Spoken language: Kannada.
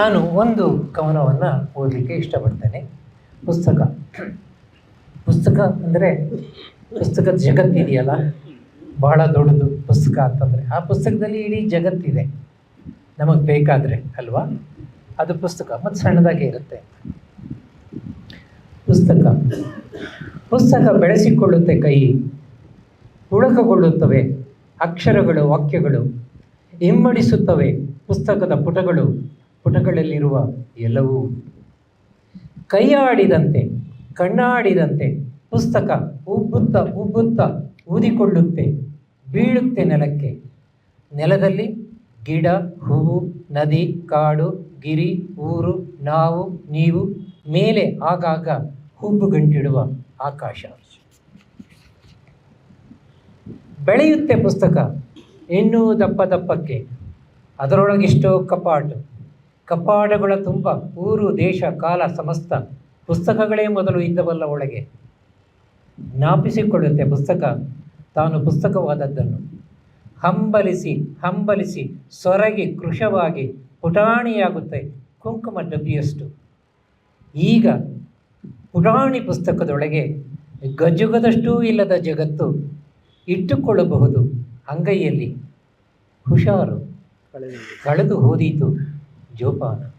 ನಾನು ಒಂದು ಕವನವನ್ನು ಓದಲಿಕ್ಕೆ ಇಷ್ಟಪಡ್ತೇನೆ. ಪುಸ್ತಕ. ಪುಸ್ತಕ ಅಂದರೆ ಪುಸ್ತಕದ ಜಗತ್ತಿದೆಯಲ್ಲ ಬಹಳ ದೊಡ್ಡದು ಪುಸ್ತಕ ಅಂತಂದರೆ. ಆ ಪುಸ್ತಕದಲ್ಲಿ ಇಡೀ ಜಗತ್ತಿದೆ ನಮಗೆ ಬೇಕಾದರೆ ಅಲ್ವಾ? ಅದು ಪುಸ್ತಕ ಮತ್ತು ಸಣ್ಣದಾಗಿ ಇರುತ್ತೆ. ಪುಸ್ತಕ. ಪುಸ್ತಕ ಬೆಳೆಸಿಕೊಳ್ಳುತ್ತೆ ಕೈ. ಪುಳಕಗೊಳ್ಳುತ್ತವೆ ಅಕ್ಷರಗಳು, ವಾಕ್ಯಗಳು ಹಿಮ್ಮಡಿಸುತ್ತವೆ. ಪುಸ್ತಕದ ಪುಟಗಳು ಪುಟಗಳಲ್ಲಿರುವ ಎಲ್ಲವೂ ಕೈಯಾಡಿದಂತೆ, ಕಣ್ಣಾಡಿದಂತೆ ಪುಸ್ತಕ ಉಬ್ಬುತ್ತ ಉಬ್ಬುತ್ತ ಊದಿಕೊಳ್ಳುತ್ತೆ. ಬೀಳುತ್ತೆ ನೆಲಕ್ಕೆ. ನೆಲದಲ್ಲಿ ಗಿಡ, ಹೂವು, ನದಿ, ಕಾಡು, ಗಿರಿ, ಊರು, ನಾವು, ನೀವು, ಮೇಲೆ ಆಗಾಗ ಹುಬ್ಬುಗಂಟಿಡುವ ಆಕಾಶ. ಬೆಳೆಯುತ್ತೆ ಪುಸ್ತಕ. ಇನ್ನೂ ದಪ್ಪ ದಪ್ಪಕ್ಕೆ. ಅದರೊಳಗೆಷ್ಟೋ ಕಪಾಟು. ಕಪಾಟಗಳ ತುಂಬ ಊರು ದೇಶ, ಕಾಲ ಸಮಸ್ತ ಪುಸ್ತಕಗಳೇ ಮೊದಲು ಇದ್ದವಲ್ಲ ಒಳಗೆ. ಜ್ಞಾಪಿಸಿಕೊಳ್ಳುತ್ತೆ ಪುಸ್ತಕ, ತಾನು ಪುಸ್ತಕವಾದದ್ದನ್ನು. ಹಂಬಲಿಸಿ ಹಂಬಲಿಸಿ ಸೊರಗಿ ಕೃಶವಾಗಿ ಪುಟಾಣಿಯಾಗುತ್ತೆ ಕುಂಕುಮ ಡಬ್ಬಿಯಷ್ಟು. ಈಗ ಪುಟಾಣಿ ಪುಸ್ತಕದೊಳಗೆ ಗಜುಗದಷ್ಟೂ ಇಲ್ಲದ ಜಗತ್ತು ಇಟ್ಟುಕೊಳ್ಳಬಹುದು ಅಂಗೈಯಲ್ಲಿ. ಹುಷಾರು. ಕಳೆದು ಹೋದೀತು. जो पाना।